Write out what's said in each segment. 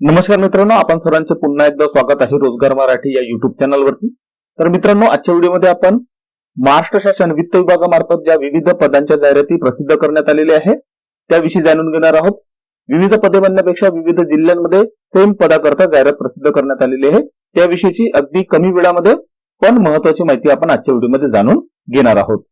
नमस्कार मित्रांनो आपण सर्वांचे पुन्हा एकदा स्वागत आहे रोजगार मराठी या युट्यूब चॅनलवरती तर मित्रांनो आजच्या व्हिडिओमध्ये आपण महाराष्ट्र शासन वित्त विभागामार्फत ज्या विविध पदांच्या जाहिराती प्रसिद्ध करण्यात आलेल्या आहेत त्याविषयी जाणून घेणार आहोत. विविध पदे बनण्यापेक्षा विविध जिल्ह्यांमध्ये सेम पदाकरता जाहिरात प्रसिद्ध करण्यात आलेली आहे. त्याविषयीची अगदी कमी वेळामध्ये पण महत्वाची माहिती आपण आजच्या व्हिडिओमध्ये जाणून घेणार आहोत.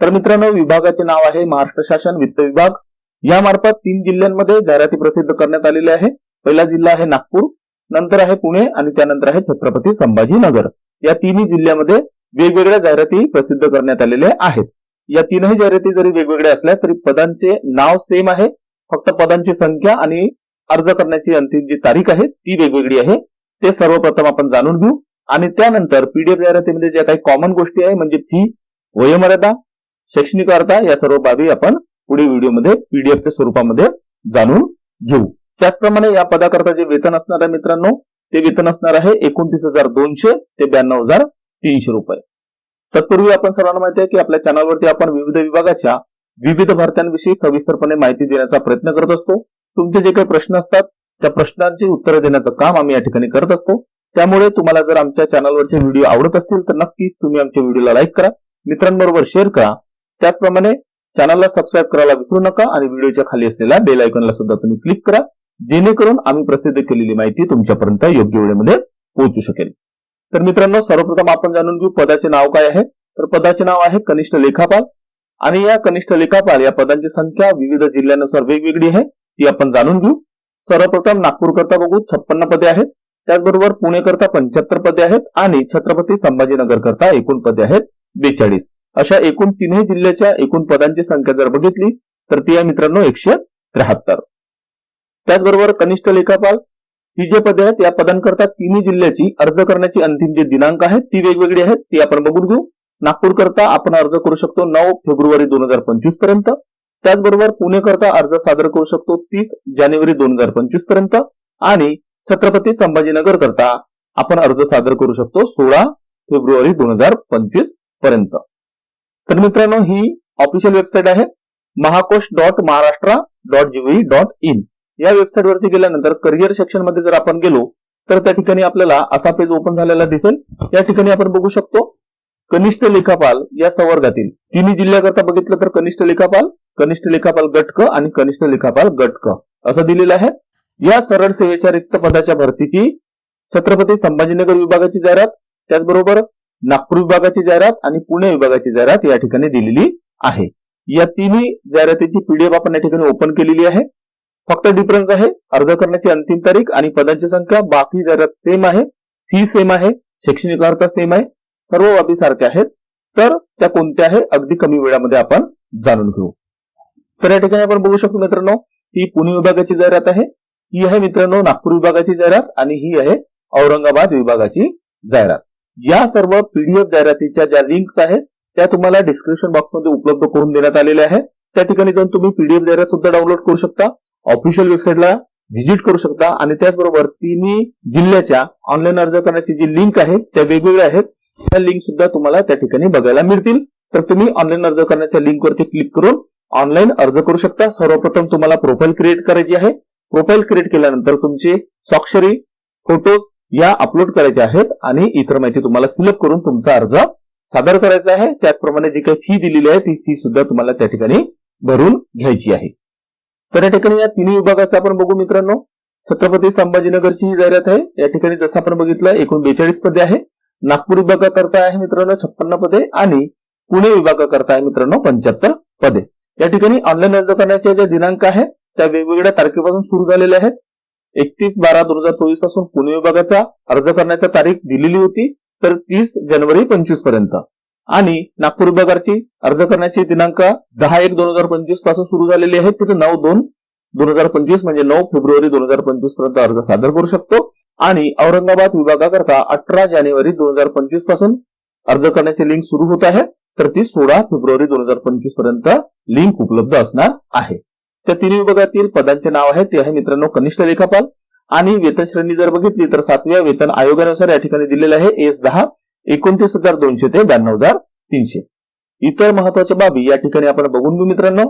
तर मित्रांनो विभागाचे नाव आहे महाराष्ट्र शासन वित्त विभाग. यामार्फत तीन जिल्ह्यांमध्ये जाहिराती प्रसिद्ध करण्यात आलेल्या आहे पहिला जिल्हा आहे नागपूर नंतर आहे पुणे आणि त्यानंतर आहे छत्रपती संभाजीनगर. या तिन्ही जिल्ह्यामध्ये वेगवेगळ्या जाहिराती प्रसिद्ध करण्यात आलेल्या आहेत. या तीनही जाहिराती जरी वेगवेगळ्या असल्या तरी पदांचे नाव सेम आहे. फक्त पदांची संख्या आणि अर्ज करण्याची अंतिम जी तारीख आहे ती वेगवेगळी आहे. ते सर्वप्रथम आपण जाणून घेऊ. आणि त्यानंतर पीडीएफ जाहिरातीमध्ये ज्या काही कॉमन गोष्टी आहे म्हणजे फी वयोमर्यादा शैक्षणिक अर्था या सर्व बाबी आपण पुढील व्हिडिओमध्ये पीडीएफच्या स्वरूपामध्ये जाणून घेऊ. त्याचप्रमाणे या पदाकरता जे वेतन असणार आहे मित्रांनो ते वेतन असणार आहे एकोणतीस हजार दोनशे ते ब्याण्णव हजार तीनशे रुपये. तत्पूर्वी आपण सर्वांना माहिती आहे की आपल्या चॅनलवरती आपण विविध विभागाच्या विविध भरत्यांविषयी सविस्तरपणे माहिती देण्याचा प्रयत्न करत असतो. तुमचे जे काही प्रश्न असतात त्या प्रश्नांची उत्तरं देण्याचं काम आम्ही या ठिकाणी करत असतो. त्यामुळे तुम्हाला जर आमच्या चॅनलवरचे व्हिडिओ आवडत असतील तर नक्कीच तुम्ही आमच्या व्हिडिओला लाईक करा मित्रांबरोबर शेअर करा. त्याचप्रमाणे चॅनलला सबस्क्राईब करायला विसरू नका आणि व्हिडिओच्या खाली असलेल्या बेल आयकॉनला सुद्धा तुम्ही क्लिक करा. जेणेकरून आम्ही प्रसिद्ध केलेली माहिती तुमच्यापर्यंत योग्य वेळेमध्ये पोहोचू शकेल. तर मित्रांनो सर्वप्रथम आपण जाणून घेऊ पदाचे नाव काय आहे. तर पदाचे नाव आहे कनिष्ठ लेखापाल आणि या कनिष्ठ लेखापाल या पदांची संख्या विविध जिल्ह्यानुसार वेगवेगळी आहे ती आपण जाणून घेऊ. सर्वप्रथम नागपूर करता बघू छप्पन्न पदे आहेत. त्याचबरोबर पुणे करता पंच्याहत्तर पदे आहेत आणि छत्रपती संभाजीनगर करता एकूण पदे आहेत बेचाळीस. अशा एकूण तिन्ही जिल्ह्याच्या एकूण पदांची संख्या जर बघितली तर ती आहे मित्रांनो एकशे त्र्याहत्तर. त्याचबरोबर कनिष्ठ लेखापाल ही जे पदे आहेत या पदांकरता तिन्ही जिल्ह्याची अर्ज करण्याची अंतिम जे दिनांक आहेत ती वेगवेगळी आहेत ती आपण बघून घेऊ. नागपूर करता आपण अर्ज करू शकतो नऊ फेब्रुवारी दोन हजार पंचवीसपर्यंत. त्याचबरोबर पुणे करता अर्ज सादर करू शकतो तीस जानेवारी दोन हजार पंचवीसपर्यंत. आणि छत्रपती संभाजीनगर करता आपण अर्ज सादर करू शकतो सोळा फेब्रुवारी दोन हजार पंचवीसपर्यंत. तर मित्रांनो ही ऑफिशियल वेबसाईट आहे. Mahakosh dot Maharashtra dot gov dot in. या वेबसाईट वरती गेल्यानंतर करिअर सेक्शनमध्ये जर आपण गेलो तर त्या ठिकाणी आपल्याला असा पेज ओपन झालेला दिसेल. या ठिकाणी आपण बघू शकतो कनिष्ठ लेखापाल या संवर्गातील. तिन्ही जिल्ह्याकरता बघितलं तर कनिष्ठ लेखापाल कनिष्ठ लेखापाल गटक आणि कनिष्ठ लेखापाल गटक. असं दिलेलं आहे. या सरळ सेवेच्या रिक्त पदाच्या भरतीची छत्रपती संभाजीनगर विभागाची जाहिरात त्याचबरोबर नागपूर विभागाची जाहिरात आणि पुणे विभागाची जाहिरात या ठिकाणी दिलेली आहे. या तिन्ही जाहिरातीची पीडीएफ आपण या ठिकाणी ओपन केलेली आहे. फक्त डिफरन्स आहे. अर्ज करण्याची अंतिम तारीख आणि पदांची संख्या. बाकी जाहिरात सेम आहे. फी सेम आहे. शैक्षणिक अर्थ सेम आहे. सर्व बाबी सारख्या आहेत. तर त्या कोणत्या आहे? अगदी कमी वेळामध्ये आपण जाणून घेऊ. तर या ठिकाणी आपण बघू शकतो मित्रांनो ही पुणे विभागाची जाहिरात आहे. ही आहे मित्रांनो नागपूर विभागाची जाहिरात आणि ही आहे औरंगाबाद विभागाची जाहिरात. या सर्व पीडीएफ जाहिरातीच्या ज्या लिंक्स आहेत त्या तुम्हाला डिस्क्रिप्शन बॉक्समध्ये उपलब्ध करून देण्यात आलेल्या आहेत. त्या ठिकाणी जाऊन तुम्ही पीडीएफ जाहिरात सुद्धा डाउनलोड करू शकता. ऑफिशियल वेबसाईटला व्हिजिट करू शकता. आणि त्याचबरोबर तिन्ही जिल्ह्याच्या ऑनलाईन अर्ज करण्याची जी लिंक आहे त्या वेगवेगळ्या आहेत. त्या लिंक सुद्धा तुम्हाला त्या ठिकाणी बघायला मिळतील. तर तुम्ही ऑनलाईन अर्ज करण्याच्या लिंकवरती क्लिक करून ऑनलाईन अर्ज करू शकता. सर्वप्रथम तुम्हाला प्रोफाईल क्रिएट करायची आहे. प्रोफाईल क्रिएट केल्यानंतर तुमची स्वाक्षरी फोटोज या अपलोड करायचे आहेत. आणि इतर माहिती तुम्हाला फिलअप करून तुमचा अर्ज सादर करायचा आहे. त्याचप्रमाणे जी काही फी दिलेली आहे ती फी सुद्धा तुम्हाला त्या ठिकाणी भरून घ्यायची आहे. तर या ठिकाणी या तिन्ही विभागाचा आपण बघू मित्रांनो. छत्रपती संभाजीनगरची ही जाहिरात आहे. या ठिकाणी जसं आपण बघितलं एकूण बेचाळीस पदे आहे. नागपूर विभागाकरता आहे मित्रांनो छप्पन्न पदे आणि पुणे विभागाकरता आहे मित्रांनो पंच्याहत्तर पदे. या ठिकाणी ऑनलाईन अर्ज करण्याचे जे दिनांक आहे त्या वेगवेगळ्या तारखेपासून सुरू झालेल्या आहेत. एकतीस बारा दोन हजार चोवीसपासून पुणे विभागाचा अर्ज करण्याची तारीख दिलेली होती तर तीस जानेवारी पंचवीसपर्यंत. आणि नागपूर विभागाची अर्ज करण्याची दिनांक दहा एक दोन हजार पंचवीसपासून सुरू झालेली आहे तिथे नऊ दोन दोन हजार पंचवीस म्हणजे नऊ फेब्रुवारी दोन हजार पंचवीसपर्यंत अर्ज सादर करू शकतो. आणि औरंगाबाद विभागाकरता अठरा जानेवारी दोन हजार पंचवीसपासून अर्ज करण्याची लिंक सुरू होत आहे. तर ती सोळा फेब्रुवारी दोन हजार पंचवीसपर्यंत लिंक उपलब्ध असणार आहे. त्या तिन्ही विभागातील पदांचे नाव आहे ते आहे मित्रांनो कनिष्ठ लेखापाल. आणि वेतन श्रेणी जर बघितली तर सातव्या वेतन आयोगानुसार या ठिकाणी दिलेलं आहे एस दहा. एकोणतीस हजार दोनशे ते ब्याण्णव हजार तीनशे. इतर महत्त्वाच्या बाबी या ठिकाणी आपण बघून घेऊ मित्रांनो.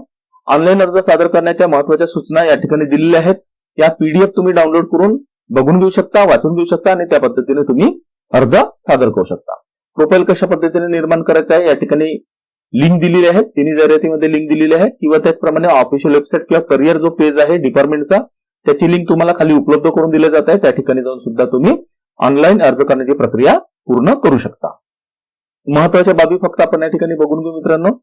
ऑनलाईन अर्ज सादर करण्याच्या महत्त्वाच्या सूचना या ठिकाणी दिलेल्या आहेत. या पीडीएफ तुम्ही डाउनलोड करून बघून घेऊ शकता वाचून घेऊ शकता आणि त्या पद्धतीने तुम्ही अर्ज सादर करू शकता. प्रोफाईल कशा पद्धतीने निर्माण करायचं आहे या ठिकाणी लिंक दिलेली आहे. तिन्ही जाहिरातीमध्ये लिंक दिलेली आहे. किंवा त्याचप्रमाणे ऑफिशियल वेबसाईट किंवा करिअर जो पेज आहे डिपार्टमेंटचा त्याची लिंक तुम्हाला खाली उपलब्ध करून दिली जात आहे. त्या ठिकाणी जाऊन सुद्धा तुम्ही ऑनलाईन अर्ज करण्याची प्रक्रिया पूर्ण करू शकता. महत्त्वाच्या बाबी फक्त आपण या ठिकाणी बघून घेऊ मित्रांनो.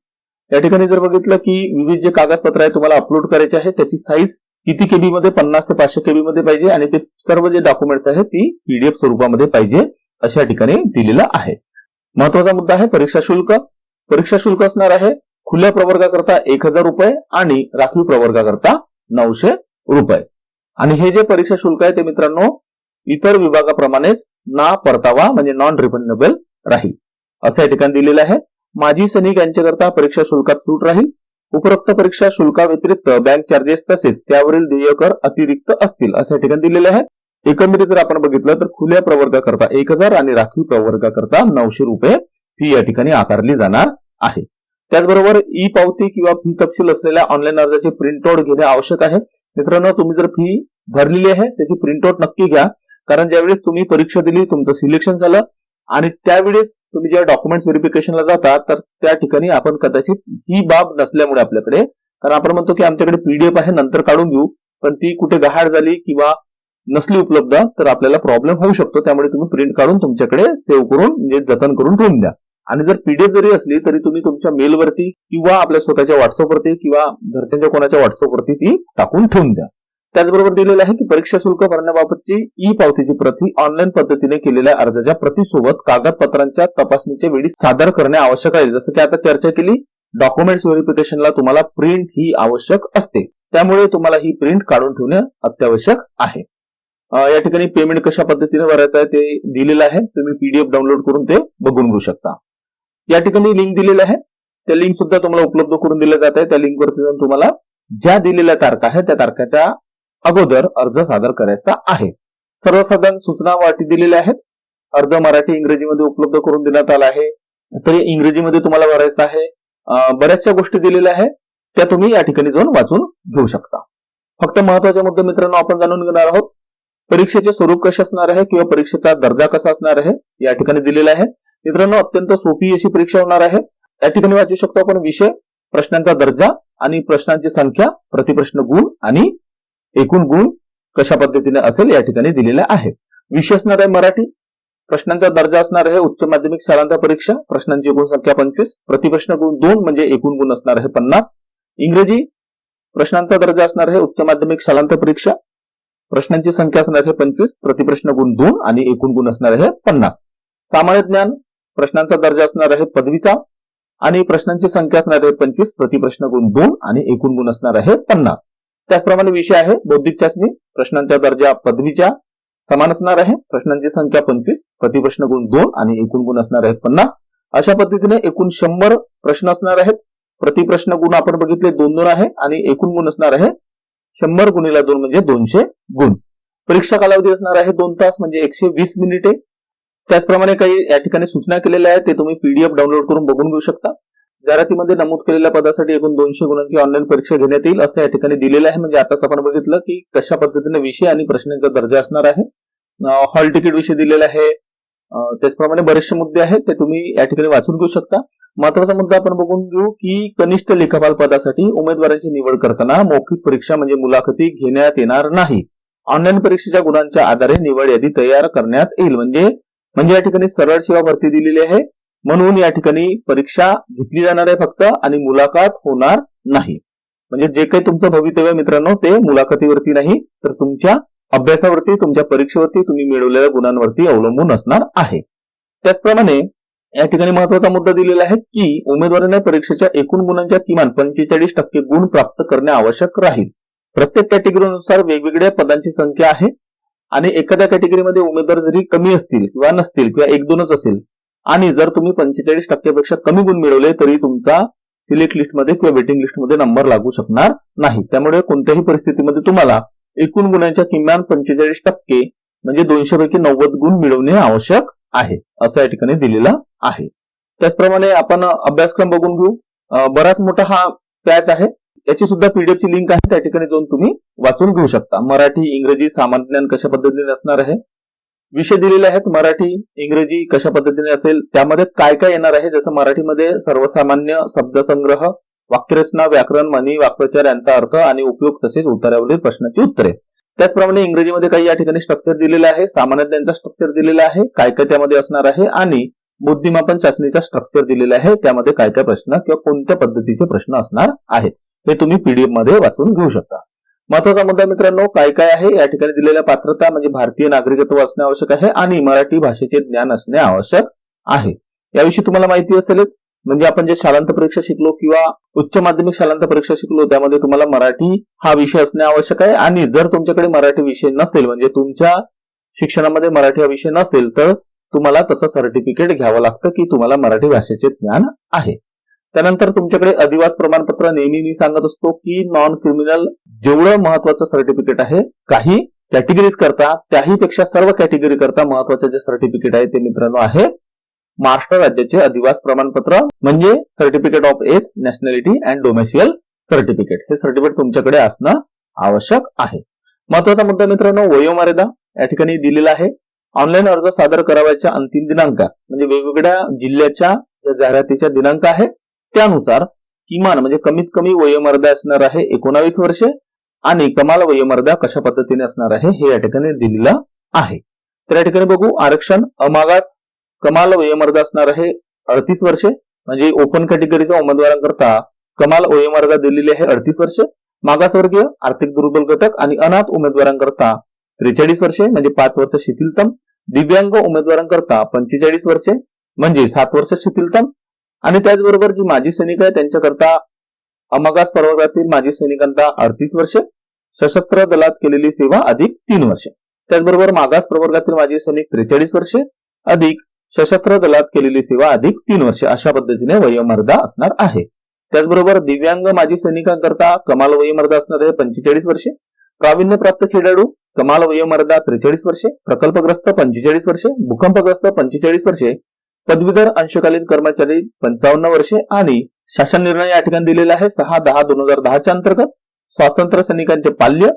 या ठिकाणी जर बघितलं की विविध जे कागदपत्र आहे तुम्हाला अपलोड करायचे आहे त्याची साईज किती केबी मध्ये? पन्नास ते पाचशे केबी मध्ये पाहिजे आणि ते सर्व जे डॉक्युमेंट्स आहेत ती पीडीएफ स्वरूपामध्ये पाहिजे अशा ठिकाणी दिलेलं आहे. महत्त्वाचा मुद्दा आहे परीक्षा शुल्क. परीक्षा शुल्क असणार आहे खुल्या प्रवर्गाकरता एक हजार रुपये आणि राखीव प्रवर्गाकरता नऊशे रुपये. आणि हे जे परीक्षा शुल्क आहे ते मित्रांनो इतर विभागाप्रमाणेच ना परतावा म्हणजे नॉन रिफंडेबल राहील. असं या ठिकाणी दिलेलं आहे. माजी सैनिक यांच्याकरता परीक्षा शुल्कात सूट राहील. उपरोक्त परीक्षा शुल्काव्यतिरिक्त बँक चार्जेस तसेच त्यावरील देयकर अतिरिक्त असतील असं या ठिकाणी दिलेलं आहे. एकंदरीत जर आपण बघितलं तर खुल्या प्रवर्गाकरता एक हजार आणि राखीव प्रवर्गाकरता नऊशे रुपये फी या ठिकाणी आकारली जाणार आहे. त्याचबरोबर ई पावती किंवा फी तपशील असलेल्या ऑनलाईन अर्जाचे प्रिंटआउट घेणे आवश्यक आहे. मित्रांनो तुम्ही जर फी भरलेली आहे त्याची प्रिंटआउट नक्की घ्या. कारण ज्यावेळेस तुम्ही परीक्षा दिली तुमचं सिलेक्शन झालं आणि त्यावेळेस तुम्ही ज्या डॉक्युमेंट व्हेरिफिकेशनला जाता तर त्या ठिकाणी आपण कदाचित ही बाब नसल्यामुळे आपल्याकडे कारण आपण म्हणतो की आमच्याकडे पीडीएफ आहे नंतर काढून घेऊ पण ती कुठे गहाड झाली किंवा नसली उपलब्ध तर आपल्याला प्रॉब्लेम होऊ शकतो. त्यामुळे तुम्ही प्रिंट काढून तुमच्याकडे सेव्ह करून म्हणजे जतन करून ठेवून द्या. आणि जर पीडीएफ जरी असली तरी तुम्ही तुमच्या मेलवरती किंवा आपल्या स्वतःच्या व्हॉट्सअपवरती किंवा घरच्यांच्या कोणाच्या व्हॉट्सअपवरती ती टाकून ठेवून द्या. त्याचबरोबर दिलेलं आहे की परीक्षा शुल्क भरण्याबाबतची ई पावतीची प्रती ऑनलाईन पद्धतीने केलेल्या अर्जाच्या प्रतीसोबत कागदपत्रांच्या तपासणीच्या वेळी सादर करणे आवश्यक आहे. जसं की आता चर्चा केली डॉक्युमेंट्स व्हेरिफिकेशनला तुम्हाला प्रिंट ही आवश्यक असते. त्यामुळे तुम्हाला ही प्रिंट काढून ठेवणे अत्यावश्यक आहे. या ठिकाणी पेमेंट कशा पद्धतीने भरायचं आहे ते दिलेलं आहे. तुम्ही पीडीएफ डाउनलोड करून ते बघून घेऊ शकता. या ठिकाणी लिंक दिलेलं आहे. त्या लिंक सुद्धा तुम्हाला उपलब्ध करून दिलं जात आहे. त्या लिंकवरती जाऊन तुम्हाला ज्या दिलेल्या तारखा आहेत त्या तारखेच्या अगोदर अर्ज सादर करायचा आहे. सर्वसाधारण सूचना वाटी दिलेल्या आहेत. अर्ज मराठी इंग्रजीमध्ये उपलब्ध करून देण्यात आला आहे. तरी इंग्रजीमध्ये तुम्हाला भरायचं आहे बऱ्याचशा गोष्टी दिलेल्या आहेत. त्या तुम्ही या ठिकाणी जाऊन वाचून घेऊ शकता. फक्त महत्त्वाचे मुद्दे मित्रांनो आपण जाणून घेणार आहोत. परीक्षेचे स्वरूप कसे असणार आहे किंवा परीक्षेचा दर्जा कसा असणार आहे या ठिकाणी दिलेला आहे. मित्रांनो अत्यंत सोपी अशी परीक्षा होणार आहे. या ठिकाणी वाचू शकतो आपण विषय प्रश्नांचा दर्जा आणि प्रश्नांची संख्या प्रतिप्रश्न गुण आणि एकूण गुण कशा पद्धतीने असेल या ठिकाणी दिलेला आहे विषय असणार आहे मराठी. प्रश्नांचा दर्जा असणार आहे उच्च माध्यमिक शाळांचा परीक्षा. प्रश्नांची एकूण संख्या पंचवीस. प्रतिप्रश्न गुण दोन म्हणजे एकूण गुण असणार आहे पन्नास. इंग्रजी. प्रश्नांचा दर्जा असणार आहे उच्च माध्यमिक शालांत परीक्षा. प्रश्नांची संख्या असणार आहे पंचवीस. प्रतिप्रश्न गुण दोन आणि एकूण गुण असणार आहे पन्नास. सामान्य ज्ञान. प्रश्नांचा दर्जा असणार आहे पदवीचा. आणि प्रश्नांची संख्या असणार आहे पंचवीस. प्रतिप्रश्न गुण दोन आणि एकूण गुण असणार आहे पन्नास. त्याचप्रमाणे विषय आहे बौद्धिक चाचणी प्रश्नांचा दर्जा पदवीच्या समान असणार आहे. प्रश्नांची संख्या पंचवीस प्रतिप्रश्न गुण दोन आणि एकूण गुण असणार आहेत पन्नास. अशा पद्धतीने एकूण शंभर प्रश्न असणार आहेत. प्रतिप्रश्न गुण आपण बघितले दोन दोन आहे आणि एकूण गुण असणार आहे शंभर गुणीला दोन म्हणजे दोनशे गुण. परीक्षा कालावधी असणार आहे दोन तास म्हणजे एकशे वीस मिनिटे. त्याचप्रमाणे काही या ठिकाणी सूचना केलेल्या आहेत ते तुम्ही पीडीएफ डाउनलोड करून बघून घेऊ शकता. जाहिरातीमध्ये नमूद केलेल्या पदासाठी एकूण दोनशे गुणांची ऑनलाईन परीक्षा घेण्यात येईल असं या ठिकाणी दिलेलं आहे. म्हणजे आताच आपण बघितलं की कशा पद्धतीने विषय आणि प्रश्नांचा दर्जा असणार आहे. हॉल तिकीट विषय दिलेला आहे. त्याचप्रमाणे बरेचसे मुद्दे आहेत ते तुम्ही या ठिकाणी वाचून घेऊ शकता. महत्त्वाचा मुद्दा आपण बघून घेऊ की कनिष्ठ लेखापाल पदासाठी उमेदवारांची निवड करताना मौखिक परीक्षा म्हणजे मुलाखती घेण्यात येणार नाही. ऑनलाईन परीक्षेच्या गुणांच्या आधारे निवड यादी तयार करण्यात येईल. म्हणजे म्हणजे या ठिकाणी सरळ सेवा भरती दिलेली आहे. म्हणून या ठिकाणी परीक्षा घेतली जाणार आहे फक्त आणि मुलाखत होणार नाही. म्हणजे जे काही तुमचं भवितव्य मित्रांनो ते मुलाखतीवरती नाही तर तुमच्या अभ्यासावरती तुमच्या परीक्षेवरती तुम्ही मिळवलेल्या गुणांवरती अवलंबून असणार आहे. त्याचप्रमाणे या ठिकाणी महत्त्वाचा मुद्दा दिलेला आहे की उमेदवाराने परीक्षेच्या एकूण गुणांच्या किमान पंचेचाळीस टक्के गुण प्राप्त करणे आवश्यक राहील. प्रत्येक कॅटेगरीनुसार वेगवेगळ्या पदांची संख्या आहे आणि एखाद्या कॅटेगरीमध्ये उमेदवार जरी कमी असतील किंवा नसतील किंवा एक दोनच असेल आणि जर तुम्ही पंचेचाळीस टक्क्यापेक्षा कमी गुण मिळवले तरी तुमचा सिलेक्ट लिस्टमध्ये किंवा वेटिंग लिस्टमध्ये नंबर लागू शकणार नाही. त्यामुळे कोणत्याही परिस्थितीमध्ये तुम्हाला एकूण गुणांच्या किमान पंचेचाळीस टक्के म्हणजे दोनशे पैकी नव्वद गुण मिळवणे आवश्यक आहे असं या ठिकाणी दिलेलं आहे. त्याचप्रमाणे आपण अभ्यासक्रम बघून घेऊ. बराच मोठा हा पॅच आहे. याची सुद्धा पीडीएफ ची लिंक आहे त्या ठिकाणी जाऊन तुम्ही वाचून घेऊ शकता. मराठी इंग्रजी सामान्य ज्ञान कशा पद्धतीने असणार आहे विषय दिलेले आहेत. मराठी इंग्रजी कशा पद्धतीने असेल त्यामध्ये काय काय येणार आहे? जसं मराठीमध्ये सर्वसामान्य शब्दसंग्रह वाक्यरचना व्याकरण म्हणी वाक्प्रचार यांचा अर्थ आणि उपयोग तसेच उत्तरावरील प्रश्नाची उत्तरे. त्याचप्रमाणे इंग्रजीमध्ये काही या ठिकाणी स्ट्रक्चर दिलेलं आहे. सामान्य ज्ञानचा स्ट्रक्चर दिलेला आहे. काय काय त्यामध्ये असणार आहे? आणि बुद्धिमापन चाचणीचा स्ट्रक्चर दिलेला आहे. त्यामध्ये काय काय प्रश्न किंवा कोणत्या पद्धतीचे प्रश्न असणार आहेत? हे तुम्ही पीडीएफमध्ये वाचून घेऊ शकता. महत्त्वाचा मुद्दा मित्रांनो काय काय आहे? या ठिकाणी दिलेल्या पात्रता म्हणजे भारतीय नागरिकत्व असणे आवश्यक आहे आणि मराठी भाषेचे ज्ञान असणे आवश्यक आहे. याविषयी तुम्हाला माहिती असेलच म्हणजे आपण जे शालांत परीक्षा शिकलो किंवा उच्च माध्यमिक शालांत परीक्षा शिकलो त्यामध्ये तुम्हाला मराठी हा विषय असणे आवश्यक आहे. आणि जर तुमच्याकडे मराठी विषय नसेल म्हणजे तुमच्या शिक्षणामध्ये मराठी हा विषय नसेल तर तुम्हाला तसं सर्टिफिकेट घ्यावं लागतं की तुम्हाला मराठी भाषेचे ज्ञान आहे. त्यानंतर तुमच्याकडे अधिवास प्रमाणपत्र नेहमी मी सांगत असतो की नॉन क्रिमिनल जेवढं महत्वाचं सर्टिफिकेट आहे काही कॅटेगरीज करता त्याही पेक्षा सर्व कॅटेगरी करता महत्त्वाचे जे सर्टिफिकेट आहे ते मित्रांनो आहे. महाराष्ट्र राज्याचे अधिवास प्रमाणपत्र म्हणजे certificate of age nationality and domicile certificate हे सर्टिफिकेट तुमच्याकडे असणं आवश्यक आहे. महत्त्वाचा मुद्दा मित्रांनो वयोमर्यादा या ठिकाणी दिलेला आहे. ऑनलाईन अर्ज सादर करावयाच्या अंतिम दिनांक म्हणजे वेगवेगळ्या जिल्ह्याच्या ज्या जाहिरातीच्या दिनांक आहे त्यानुसार किमान म्हणजे कमीत कमी वयोमर्यादा असणार आहे एकोणावीस वर्षे आणि कमाल वयोमर्यादा कशा पद्धतीने असणार आहे हे या ठिकाणी दिलेलं आहे. तर या ठिकाणी बघू आरक्षण अमागास कमाल वयोमर्यादा असणार आहे अडतीस वर्षे म्हणजे ओपन कॅटेगरीच्या उमेदवारांकरता कमाल वयोमर्यादा दिलेली आहे अडतीस वर्षे मागासवर्गीय आर्थिक दुर्बल घटक आणि अनाथ उमेदवारांकरता त्रेचाळीस वर्षे म्हणजे पाच वर्ष शिथिलतम दिव्यांग उमेदवारांकरता पंचेचाळीस वर्षे म्हणजे सात वर्ष शिथिलतम आणि त्याचबरोबर जी माजी सैनिक आहे त्यांच्याकरता अमागास प्रवर्गातील माजी सैनिकांना अडतीस वर्षे सशस्त्र दलात केलेली सेवा अधिक तीन वर्षे. त्याचबरोबर मागास प्रवर्गातील माजी सैनिक त्रेचाळीस वर्षे अधिक सशस्त्र दलात केलेली सेवा अधिक तीन वर्षे अशा पद्धतीने वयोमर्यादा असणार आहे. त्याचबरोबर दिव्यांग माजी सैनिकांकरता कमाल वयोमर्यादा असणार आहे पंचेचाळीस वर्षे. प्रावीण्यप्राप्त खेळाडू कमाल वयोमर्यादा त्रेचाळीस वर्षे प्रकल्पग्रस्त पंचेचाळीस वर्षे भूकंपग्रस्त पंचेचाळीस वर्षे पदवीधर अंशकालीन कर्मचारी पंचावन्न वर्षे आणि शासन निर्णय या ठिकाणी दिलेला आहे. सहा दहा दोन हजार दहाच्या अंतर्गत स्वातंत्र्य सैनिकांचे पाल्य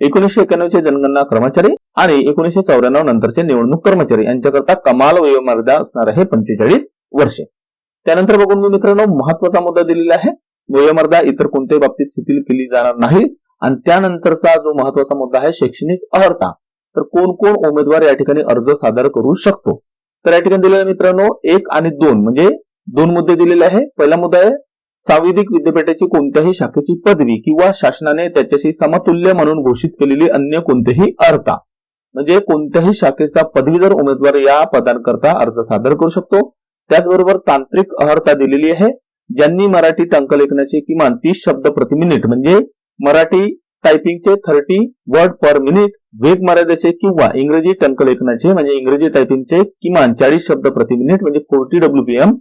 एकोणीशे एक्याण्णवचे जनगणना कर्मचारी आणि एकोणीशे चौऱ्याण्णव नंतरचे निवडणूक कर्मचारी. यांच्याकरता कमाल वयोमर्यादा असणार आहे पंचेचाळीस वर्षे. त्यानंतर बघून मी मित्रांनो महत्त्वाचा मुद्दा दिलेला आहे. वयोमर्यादा इतर कोणत्याही बाबतीत शिथिल केली जाणार नाही. आणि त्यानंतरचा जो महत्त्वाचा मुद्दा आहे शैक्षणिक अर्हता तर कोण कोण उमेदवार या ठिकाणी अर्ज सादर करू शकतो? तर या ठिकाणी दिलेल्या मित्रांनो एक आणि दोन. म्हणजे दोन मुद्दे दिलेले आहे. पहिला मुद्दा आहे सावेदिक विद्यापीठाची कोणत्याही शाखेची पदवी किंवा शासनाने त्याच्याशी समतुल्य म्हणून घोषित केलेली अन्य कोणतेही अर्था म्हणजे कोणत्याही शाखेचा पदवीधर उमेदवार या पदांकरता अर्ज सादर करू शकतो त्याचबरोबर तांत्रिक अर्हता दिलेली आहे. ज्यांनी मराठी टंकलेखनाचे किमान तीस शब्द प्रति मिनिट म्हणजे मराठी टायपिंगचे थर्टी वर्ड पर मिनिट वेग मर्यादेचे किंवा इंग्रजी टंकलेखनाचे म्हणजे इंग्रजी टायपिंगचे किमान चाळीस शब्द प्रति मिनिट म्हणजे फोर्टी डब्ल्यूपीएम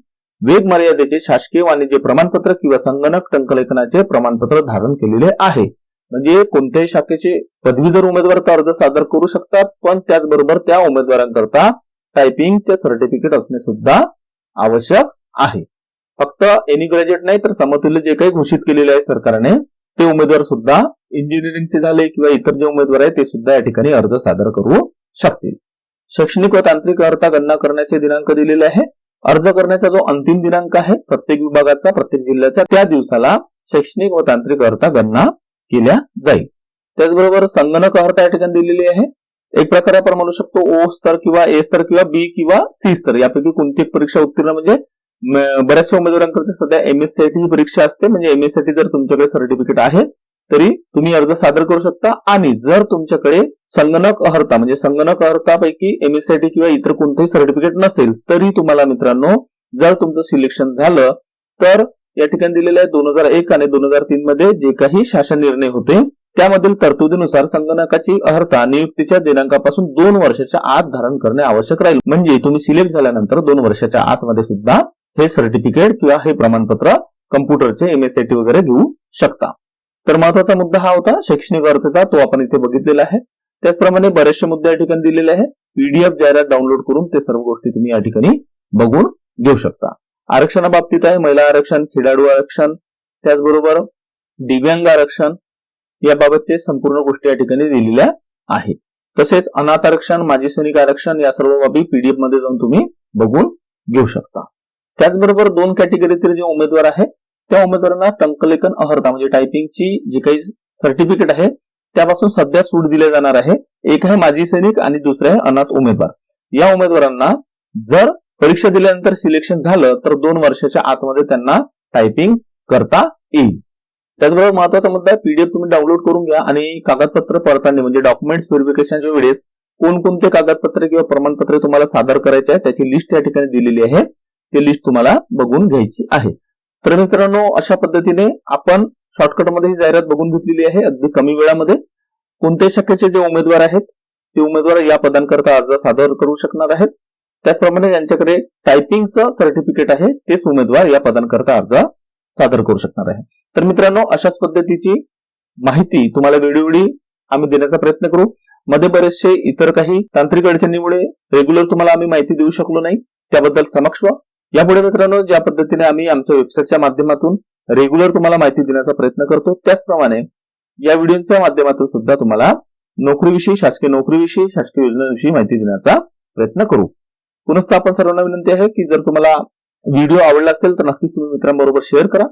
वेग मर्यादेचे शासकीय वाणिज्य प्रमाणपत्र किंवा संगणक टंकलेखनाचे प्रमाणपत्र धारण केलेले आहे. म्हणजे कोणत्याही शाखेचे पदवीधर उमेदवार तर अर्ज सादर करू शकतात पण त्याचबरोबर त्या उमेदवारांकरता टायपिंगचे सर्टिफिकेट असणे सुद्धा आवश्यक आहे. फक्त एनी ग्रॅज्युएट नाही तर समतुल्य जे काही घोषित केलेले आहे सरकारने ते उमेदवार सुद्धा इंजिनिअरिंगचे झाले किंवा इतर जे उमेदवार आहेत ते सुद्धा या ठिकाणी अर्ज सादर करू शकतील. शैक्षणिक व तांत्रिक अर्हता गणना करण्याचे दिनांक दिलेले आहे अर्ज करण्याचा जो अंतिम दिनांक आहे प्रत्येक विभागाचा प्रत्येक जिल्ह्याचा त्या दिवसाला शैक्षणिक व तांत्रिक अर्थ गणना केल्या जाईल. त्याचबरोबर संगणक अर्थ या ठिकाणी दिलेली आहे. एक प्रकारे आपण म्हणू शकतो ओ स्तर किंवा ए स्तर किंवा बी किंवा सी स्तर यापैकी कोणती एक परीक्षा उत्तीर्ण म्हणजे बऱ्याचशा उमेदवारांकडे सध्या एम एस ही परीक्षा असते. म्हणजे एम एस जर तुमच्याकडे सर्टिफिकेट आहे तरी तुम्ही अर्ज सादर करू शकता. आणि जर तुमच्याकडे संगणक अर्हता म्हणजे संगणक अर्हतापैकी एम एस किंवा इतर कोणतंही सर्टिफिकेट नसेल तरी तुम्हाला मित्रांनो जर तुमचं सिलेक्शन झालं तर या ठिकाणी दिलेलं आहे दोन हजार एक आणि दोन हजार तीन मध्ये जे काही शासन निर्णय होते त्यामधील तरतुदीनुसार संगणकाची अर्हता नियुक्तीच्या दिनांकापासून दोन वर्षाच्या आत धारण करणे आवश्यक राहील. म्हणजे तुम्ही सिलेक्ट झाल्यानंतर दोन वर्षाच्या आतमध्ये सुद्धा हे सर्टिफिकेट किंवा हे प्रमाणपत्र कम्प्युटरचे एम एस वगैरे घेऊ शकता. तर महत्त्वाचा मुद्दा हा होता शैक्षणिक अर्थचा तो आपण इथे बघितलेला आहे. त्याचप्रमाणे बरेचसे मुद्दे या ठिकाणी दिलेले आहेत. पीडीएफ जाहिरात डाउनलोड करून ते सर्व गोष्टी तुम्ही या ठिकाणी बघून घेऊ शकता. आरक्षणाबाबतीत आहे महिला आरक्षण खेळाडू आरक्षण त्याचबरोबर दिव्यांग आरक्षण याबाबतचे संपूर्ण गोष्टी या ठिकाणी दिलेल्या आहेत. तसेच अनाथ आरक्षण माजी सैनिक आरक्षण या सर्व बाबी पीडीएफमध्ये जाऊन तुम्ही बघून घेऊ शकता. त्याचबरोबर दोन कॅटेगरीतील जे उमेदवार आहेत त्या उमेदवारांना टंकलेखन अहर्ता म्हणजे टायपिंगची जी काही सर्टिफिकेट आहे त्यापासून सध्या सूट दिले जाणार आहे. एक आहे माजी सैनिक आणि दुसरे आहे अनाथ उमेदवार. या उमेदवारांना जर परीक्षा दिल्यानंतर सिलेक्शन झालं तर दोन वर्षाच्या आतमध्ये त्यांना टायपिंग करता येईल. त्याचबरोबर महत्त्वाचा मुद्दा आहे पीडीएफ तुम्ही डाउनलोड करून घ्या आणि कागदपत्र पडताळणी म्हणजे डॉक्युमेंट्स व्हेरिफिकेशनच्या वेळेस कोणकोणते कागदपत्रे किंवा प्रमाणपत्र तुम्हाला सादर करायचे आहे त्याची लिस्ट या ठिकाणी दिलेली आहे. ती लिस्ट तुम्हाला बघून घ्यायची आहे. तर मित्रांनो अशा पद्धतीने आपण शॉर्टकटमध्ये ही जाहिरात बघून घेतलेली आहे अगदी कमी वेळामध्ये. कोणत्या शाखेचे जे उमेदवार आहेत ते उमेदवार या पदांकरता अर्ज सादर करू शकणार आहेत. त्याचप्रमाणे ज्यांच्याकडे टायपिंगचं सर्टिफिकेट आहे तेच उमेदवार या पदांकरता अर्ज सादर करू शकणार आहे तर मित्रांनो अशाच पद्धतीची माहिती तुम्हाला वेळोवेळी आम्ही देण्याचा प्रयत्न करू. मध्ये बरेचसे इतर काही तांत्रिक अडचणीमुळे रेग्युलर तुम्हाला आम्ही माहिती देऊ शकलो नाही. त्याबद्दल समक्ष व्हा. यापुढे मित्रांनो ज्या पद्धतीने आम्ही आमच्या वेबसाईटच्या माध्यमातून रेग्युलर तुम्हाला माहिती देण्याचा प्रयत्न करतो त्याचप्रमाणे या व्हिडिओच्या माध्यमातून सुद्धा तुम्हाला नोकरीविषयी शासकीय नोकरीविषयी शासकीय योजनांविषयी माहिती देण्याचा प्रयत्न करू. पुनः आपण सर्वांना विनंती आहे की जर तुम्हाला व्हिडिओ आवडला असेल तर नक्कीच तुम्ही मित्रांबरोबर शेअर करा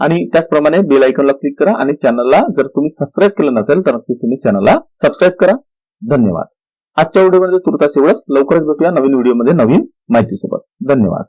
आणि त्याचप्रमाणे बेल आयकॉनला क्लिक करा आणि चॅनलला जर तुम्ही सबस्क्राईब केलं नसेल तर नक्कीच तुम्ही चॅनलला सबस्क्राईब करा. धन्यवाद. आजच्या व्हिडिओमध्ये तुर्तास एवढंच. लवकरच भेटूया नवीन व्हिडिओमध्ये नवीन माहितीसोबत. धन्यवाद.